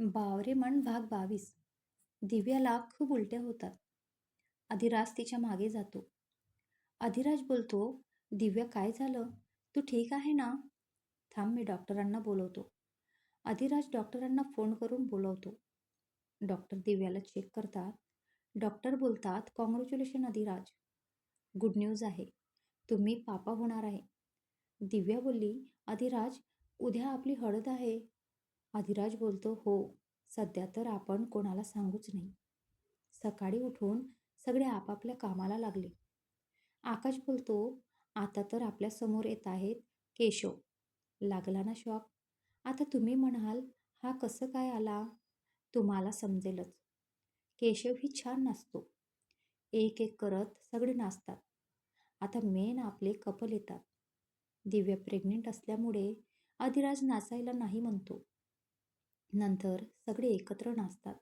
बावरे मन भाग बावीस. दिव्याला खूप उलट्या होतात. अधिराज तिच्यामागे जातो. अधिराज बोलतो दिव्या काय झालं? तू ठीक आहे ना? थांब मी डॉक्टरांना बोलवतो. अधिराज डॉक्टरांना फोन करून बोलवतो. डॉक्टर दिव्याला चेक करतात. डॉक्टर बोलतात कॉंग्रॅच्युलेशन अधिराज. गुड न्यूज आहे. तुम्ही पापा होणार आहे. दिव्या बोलली अधिराज उद्या आपली हळद आहे. अधिराज बोलतो हो सध्या तर आपण कोणाला सांगूच नाही. सकाळी उठून सगळे आपापल्या कामाला लागले. आकाश बोलतो आता तर आपल्यासमोर येत आहेत केशव. लागला ना शॉक? आता तुम्ही म्हणाल हा कसं काय आला? तुम्हाला समजेलच. केशव ही छान नाचतो. एक एक करत सगळे नाचतात. आता मेन आपले कपल येतात. दिव्या प्रेग्नेंट असल्यामुळे अधिराज नाचायला नाही म्हणतो. नंतर सगळे एकत्र नाचतात.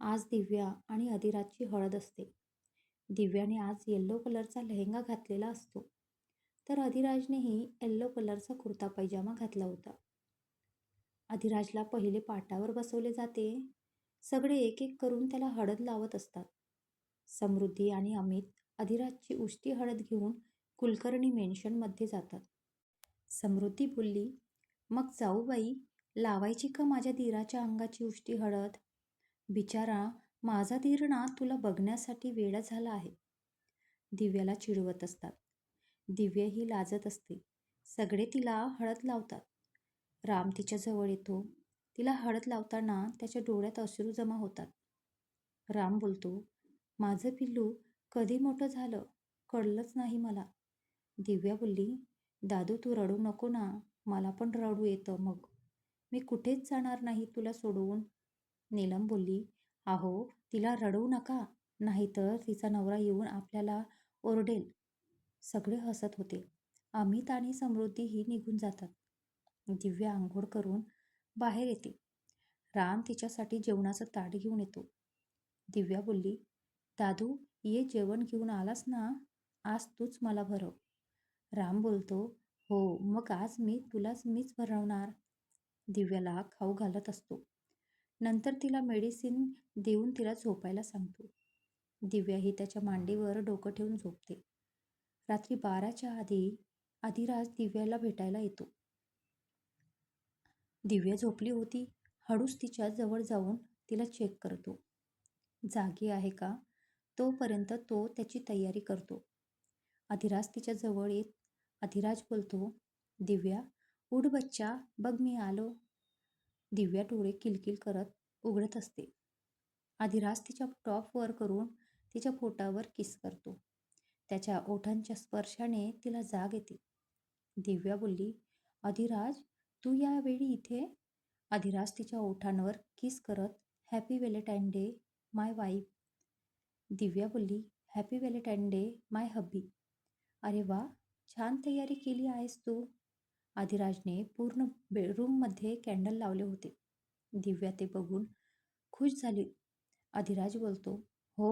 आज दिव्या आणि अधिराजची हळद असते. दिव्याने आज येल्लो कलरचा लेहंगा घातलेला असतो. तर अधिराजनेही येल्लो कलरचा कुर्ता पैजामा घातला होता. अधिराजला पहिले पाटावर बसवले जाते. सगळे एक एक करून त्याला हळद लावत असतात. समृद्धी आणि अमित अधिराजची उष्टी हळद घेऊन कुलकर्णी मेन्शनमध्ये जातात. समृद्धी बोलली मग जाऊ बाई लावायची का माझ्या धीराच्या अंगाची उष्टी हळद? बिचारा माझा धीर ना तुला बघण्यासाठी वेडा झाला आहे. दिव्याला चिडवत असतात. दिव्य ही लाजत असते. सगळे तिला हळद लावतात. राम तिच्या जवळ येतो. तिला हळद लावताना त्याच्या डोळ्यात अश्रू जमा होतात. राम बोलतो माझं पिल्लू कधी मोठं झालं? कळलंच नाही मला. दिव्या बोलली दादू तू रडू नको ना. मला पण रडू येतं मग. मी कुठेच जाणार नाही तुला सोडून नीलम बोलली अहो तिला रडवू नका नाहीतर तिचा नवरा येऊन आपल्याला ओरडेल. सगळे हसत होते. अमित आणि समृद्धीही निघून जातात. दिव्या आंघोळ करून बाहेर येते. राम तिच्यासाठी जेवणाचं ताट घेऊन येतो. दिव्या बोलली दादू ये जेवण घेऊन आलास ना? आज तूच मला भरव. राम बोलतो हो मग आज मी तुलाच मीच भरवणार. दिव्याला खाऊ घालत असतो. नंतर तिला मेडिसिन देऊन तिला झोपायला सांगतो. दिव्या ही त्याच्या मांडीवर डोकं ठेवून झोपते. रात्री बाराच्या आधी अधिराज दिव्याला भेटायला येतो. दिव्या झोपली होती. हळूच तिच्या जवळ जाऊन तिला चेक करतो. जागी आहे का? तोपर्यंत तो त्याची तयारी करतो. अधिराज तिच्या जवळ येत अधिराज बोलतो दिव्या उठ बच्चा बघ मी आलो. दिव्या डोळे किलकिल करत उघडत असते. अधिराज तिच्या टॉपवर करून तिच्या पोटावर किस करतो. त्याच्या ओठांच्या स्पर्शाने तिला जाग येते. दिव्या बोलली अधिराज तू यावेळी इथे अधिराज तिच्या ओठांवर किस करत happy Valentine day my wife Divya बोलली happy Valentine day my hubby अरे वा छान तयारी केली आहेस तू. अधिराजने पूर्ण बेडरूममध्ये कॅन्डल लावले होते. दिव्या ते बघून खुश झाली. अधिराज बोलतो हो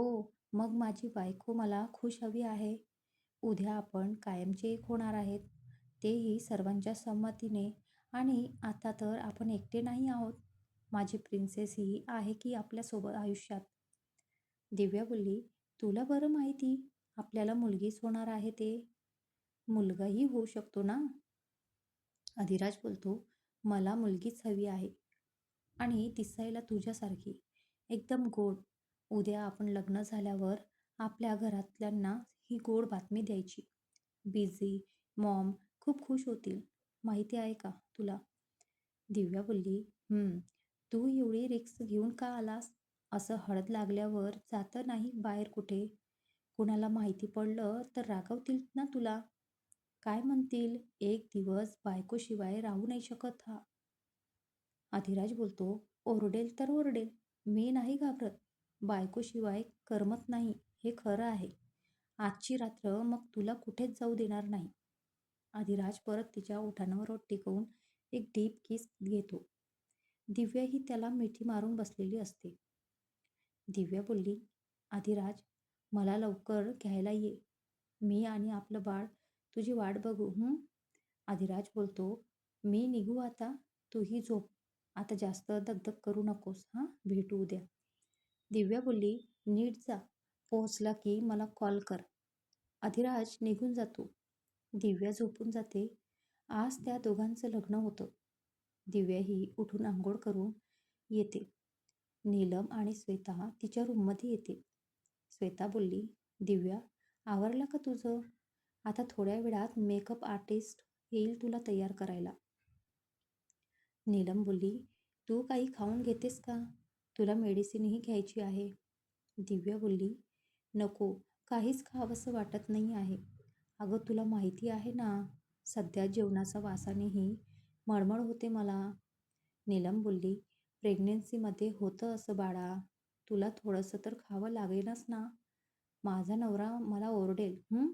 मग माझी बायको मला खुश हवी आहे. उद्या आपण कायमचे एक होणार आहेत. तेही सर्वांच्या संमतीने. आणि आता तर आपण एकटे नाही आहोत. माझी प्रिन्सेस ही आहे की आपल्यासोबत आयुष्यात. दिव्या बोलली तुला बरं माहिती आपल्याला मुलगीच होणार आहे ते. मुलगाही होऊ शकतो ना? अधिराज बोलतो मला मुलगीच हवी आहे. आणि दिसायला तुझ्यासारखी. एकदम गोड. उद्या आपण लग्न झाल्यावर आपल्या घरातल्यांना ही गोड बातमी द्यायची. बिझी मॉम खूप खुश होतील. माहिती आहे का तुला? दिव्या बोलली तू एवढी रिक्स घेऊन का आलास? असं हळद लागल्यावर जातं नाही बाहेर कुठे? कुणाला माहिती पडलं तर रागवतील ना तुला? काय म्हणतील? एक दिवस बायकोशिवाय राहू नाही शकत हा. अधिराज बोलतो ओरडेल तर ओरडेल. मी नाही घाबरत. बायकोशिवाय करमत नाही. हे खरं आहे. आजची रात्र मग तुला कुठेच जाऊ देणार नाही. अधिराज परत तिच्या ओठांवर टिकवून एक डीप किस घेतो. दिव्या ही त्याला मिठी मारून बसलेली असते. दिव्या बोलली अधिराज मला लवकर घ्यायला ये. मी आणि आपलं बाळ तुझी वाट बघू हं? अधिराज बोलतो मी निघू आता? तूही झोप. आता जास्त दगदग करू नकोस हां? भेटू उद्या. दिव्या बोलली नीट जा. पोहोचला की मला कॉल कर. अधिराज निघून जातो. दिव्या झोपून जाते. आज त्या दोघांचं लग्न होतं. दिव्या ही उठून आंघोळ करून येते. नीलम आणि श्वेता तिच्या रूममध्ये येते. श्वेता बोलली दिव्या आवरलं का तुझं? आता थोड्या वेळात मेकअप आर्टिस्ट येईल तुला तयार करायला. नीलम बोलली तू काही खाऊन घेतेस का? तुला मेडिसिनही घ्यायची आहे. दिव्या बोलली नको काहीच खावंसं वाटत नाही आहे. अगं तुला माहिती आहे ना सध्या जेवणाचा वासानेही मळमळ होते मला. नीलम बोलली प्रेग्नेन्सीमध्ये होतं असं बाळा तुला थोडंसं तर खावं लागेलच ना. माझा नवरा मला ओरडेल हं?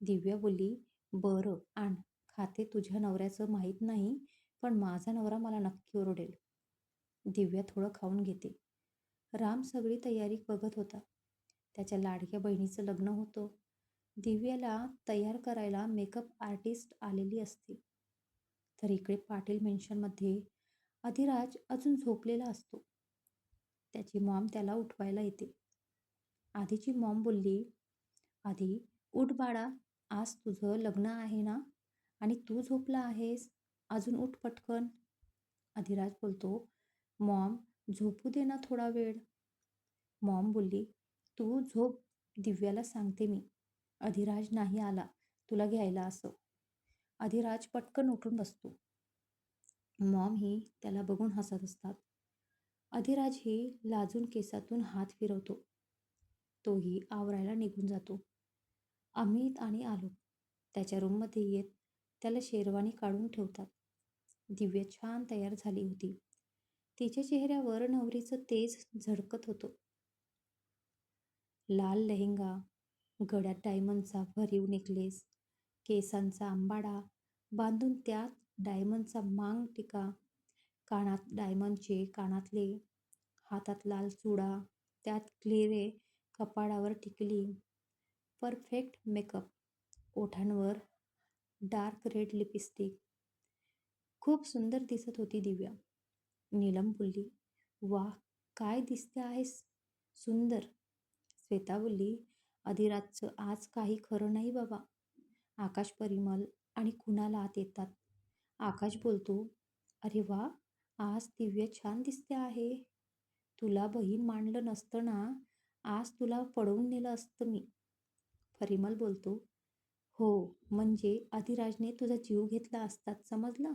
दिव्या बोलली बरं आण. खाते तुझ्या नवऱ्याचं माहीत नाही पण माझा नवरा मला नक्की ओरडेल. दिव्या थोडं खाऊन घेते. राम सगळी तयारी बघत होता. त्याच्या लाडक्या बहिणीचं लग्न होतं. दिव्याला तयार करायला मेकअप आर्टिस्ट आलेली असते. तर इकडे पाटील मेन्शनमध्ये अधिराज अजून झोपलेला असतो. त्याची मॉम त्याला उठवायला येते. आधीची मॉम बोलली आधी उठ बाळा. आज तुझं लग्न आहे ना? आणि तू झोपला आहेस? अजून उठ पटकन. अधिराज बोलतो मॉम झोपू दे ना थोडा वेळ. मॉम बोलली तू झोप दिव्याला सांगते मी. अधिराज नाही आला तुला घ्यायला असं. अधिराज पटकन उठून बसतो. मॉम ही त्याला बघून हसत असतात. अधिराज ही लाजून केसातून हात फिरवतो. तोही आवरायला निघून जातो. अमित आणि आलोक त्याच्या रूममध्ये येत त्याला शेरवानी काढून ठेवतात. दिव्या छान तयार झाली होती. तिच्या चेहऱ्यावर नवरीचं तेज झडकत होतं. लाल लेहंगा गळ्यात डायमंडचा भरीव नेकलेस केसांचा आंबाडा बांधून त्यात डायमंडचा मांग टिका कानात डायमंडचे कानातले हातात लाल चुडा त्यात क्लिरे कपाळावर टिकली. Perfect makeup. ओठांवर dark red lipstick. खूप सुंदर दिसत होती दिव्या. नीलम बोलली वा काय दिसते आहेस? सुंदर. श्वेता बोलली अधिराजचं आज काही खरं नाही बाबा. आकाश परिमल आणि कुणाला आत येतात? आकाश बोलतो अरे वा आज दिव्य छान दिसते आहे. तुला बहीण मांडलं नसतं ना? आज तुला पळवून नेलं असतं मी. परिमल बोलतो हो म्हणजे अधिराजने तुझा जीव घेतला असतात समजलं?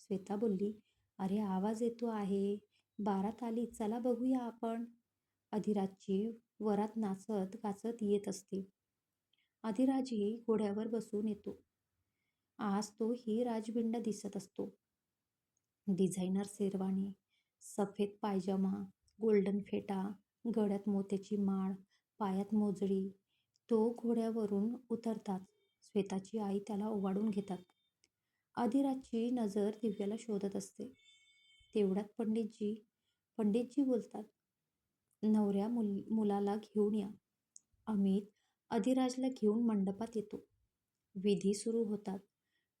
श्वेता बोलली अरे आवाज येतो आहे. बारात आली चला बघूया आपण. अधिराजची वरात नाचत गाचत येत असते. अधिराजही घोड्यावर बसून येतो. आज तो ही राजबिंड दिसत असतो. डिझायनर शेरवानी सफेद पायजमा गोल्डन फेटा गळ्यात मोत्याची माळ पायात मोजडी तो घोड्यावरून उतरतात. श्वेताची आई त्याला ओवाडून घेतात. अधिराजची नजर दिव्याला शोधत असते. तेवढ्यात पंडितजी पंडितजी बोलतात नवऱ्या मुल मुलाला घेऊन या. अमित अधिराजला घेऊन मंडपात येतो. विधी सुरू होतात.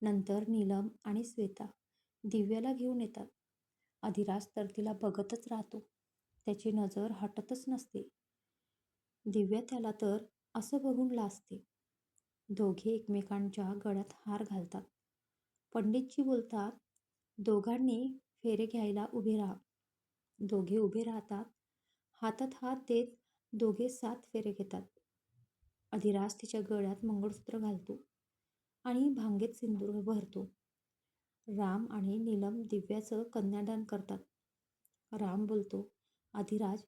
नंतर नीलम आणि श्वेता दिव्याला घेऊन येतात. अधिराज तर तिला बघतच राहतो. त्याची नजर हटतच नसते. दिव्या त्याला तर असं बघून लाजते. दोघे एकमेकांच्या गळ्यात हार घालतात. पंडितजी बोलतात दोघांनी फेरे घ्यायला उभे राहा. दोघे उभे राहतात. हातात हात देत दोघे सात फेरे घेतात. अधिराज तिच्या गळ्यात मंगळसूत्र घालतो आणि भांगेत सिंदूर भरतो. राम आणि नीलम दिव्याचं कन्यादान करतात. राम बोलतो अधिराज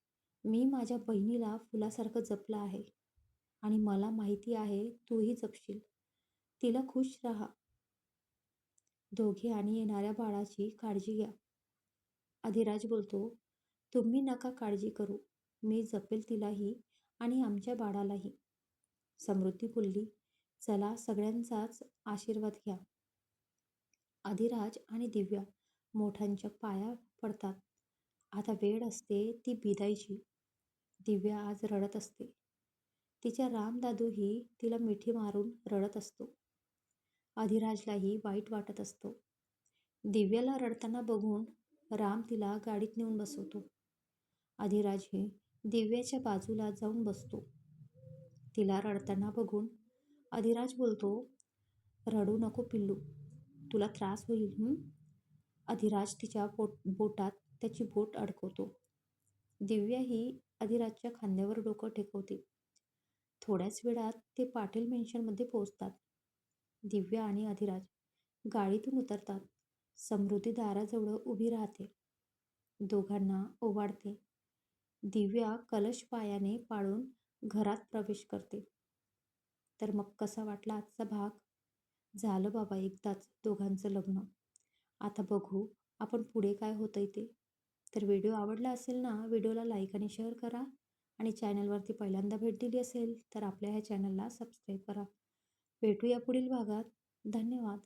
मी माझ्या बहिणीला फुलासारखं जपलं आहे. आणि मला माहिती आहे तूही जपशील. तिला खुश राहा. दोघे आणि येणाऱ्या बाळाची काळजी घ्या. अधिराज बोलतो तुम्ही नका काळजी करू. मी जपेल तिलाही आणि आमच्या बाळालाही. समृद्धी बोलली चला सगळ्यांचाच आशीर्वाद घ्या. अधिराज आणि दिव्या मोठ्यांच्या पाया पडतात. आता वेळ असते ती बिदायची. दिव्या आज रडत असते. तिच्या रामदादूही तिला मिठी मारून रडत असतो. अधिराजलाही वाईट वाटत असतो. दिव्याला रडताना बघून राम तिला गाडीत नेऊन बसवतो. अधिराजही दिव्याच्या बाजूला जाऊन बसतो. तिला रडताना बघून अधिराज बोलतो रडू नको पिल्लू तुला त्रास होईल अधिराज तिच्या पोट बोटात त्याची बोट अडकवतो. दिव्या ही अधिराजच्या खांद्यावर डोकं टेकवते. थोड्याच वेळात ते पाटील मेन्शनमध्ये पोहोचतात. दिव्या आणि अधिराज गाडीतून उतरतात. समृद्धी दाराजवळ उभी राहते. दोघांना ओवाडते दिव्या कलश पायाने पाळून घरात प्रवेश करते. तर मग कसा वाटला आजचा भाग? झालं बाबा एकदाच दोघांचं लग्न. आता बघू आपण पुढे काय होतंय ते. तर व्हिडिओ आवडला असेल ना व्हिडिओला लाईक आणि शेअर करा. आणि चॅनलवरती पहिल्यांदा भेट दिली असेल तर आपल्या ह्या चॅनलला सबस्क्राईब करा. भेटूया पुढील भागात. धन्यवाद.